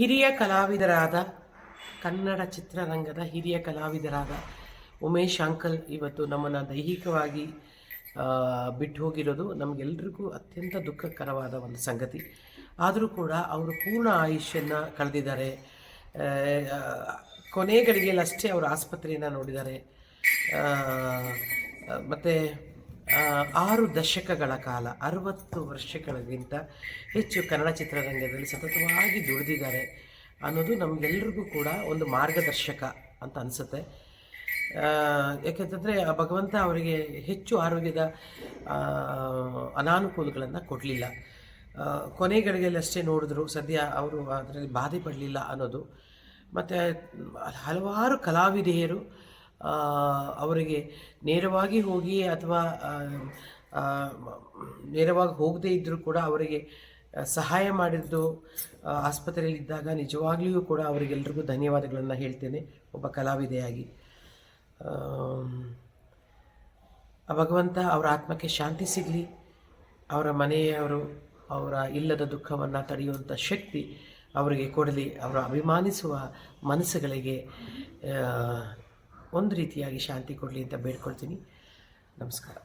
ಹಿರಿಯ ಕಲಾವಿದರಾದ ಕನ್ನಡ ಚಿತ್ರರಂಗದ ಹಿರಿಯ ಕಲಾವಿದರಾದ ಉಮೇಶ್ ಅಂಕಲ್ ಇವತ್ತು ನಮ್ಮನ್ನು ದೈಹಿಕವಾಗಿ ಬಿಟ್ಟು ಹೋಗಿರೋದು ನಮಗೆಲ್ರಿಗೂ ಅತ್ಯಂತ ದುಃಖಕರವಾದ ಒಂದು ಸಂಗತಿ. ಆದರೂ ಕೂಡ ಅವರು ಪೂರ್ಣ ಆಯುಷ್ಯನ್ನು ಕಳೆದಿದ್ದಾರೆ. ಕೊನೆಗಳಿಗೆಲ್ಲಷ್ಟೇ ಅವರು ಆಸ್ಪತ್ರೆಯನ್ನು ನೋಡಿದ್ದಾರೆ. ಮತ್ತು ಆರು ದಶಕಗಳ ಕಾಲ, ಅರವತ್ತು ವರ್ಷಗಳಿಗಿಂತ ಹೆಚ್ಚು ಕನ್ನಡ ಚಿತ್ರರಂಗದಲ್ಲಿ ಸತತವಾಗಿ ದುಡಿದಿದ್ದಾರೆ ಅನ್ನೋದು ನಮಗೆಲ್ರಿಗೂ ಕೂಡ ಒಂದು ಮಾರ್ಗದರ್ಶಕ ಅಂತ ಅನಿಸುತ್ತೆ. ಯಾಕೆಂತಂದರೆ ಆ ಭಗವಂತ ಅವರಿಗೆ ಹೆಚ್ಚು ಆರೋಗ್ಯದ ಅನಾನುಕೂಲಗಳನ್ನು ಕೊಡಲಿಲ್ಲ. ಕೊನೆಗಳಿಗೆಲ್ಲಷ್ಟೇ ನೋಡಿದ್ರು ಸದ್ಯ ಅವರು ಅದರಲ್ಲಿ ಬಾಧೆ ಪಡಲಿಲ್ಲ ಅನ್ನೋದು. ಮತ್ತು ಹಲವಾರು ಕಲಾವಿದೆಯರು ಅವರಿಗೆ ನೇರವಾಗಿ ಹೋಗಿ ಅಥವಾ ನೇರವಾಗಿ ಹೋಗದೇ ಇದ್ದರೂ ಕೂಡ ಅವರಿಗೆ ಸಹಾಯ ಮಾಡಿದ್ದು ಆಸ್ಪತ್ರೆಯಲ್ಲಿದ್ದಾಗ ನಿಜವಾಗ್ಲಿಯೂ ಕೂಡ ಅವರಿಗೆಲ್ರಿಗೂ ಧನ್ಯವಾದಗಳನ್ನು ಹೇಳ್ತೇನೆ. ಒಬ್ಬ ಕಲಾವಿದೆಯಾಗಿ. ಭಗವಂತ ಅವರ ಆತ್ಮಕ್ಕೆ ಶಾಂತಿ ಸಿಗಲಿ. ಅವರ ಮನೆಯವರು ಅವರ ಇಲ್ಲದ ದುಃಖವನ್ನು ತಡೆಯುವಂಥ ಶಕ್ತಿ ಅವರಿಗೆ ಕೊಡಲಿ. ಅವರ ಅಭಿಮಾನಿಸುವ ಮನಸ್ಸುಗಳಿಗೆ ಒಂದು ರೀತಿಯಾಗಿ ಶಾಂತಿ ಕೊಡಲಿ ಅಂತ ಬೇಡ್ಕೊಳ್ತೀನಿ. ನಮಸ್ಕಾರ.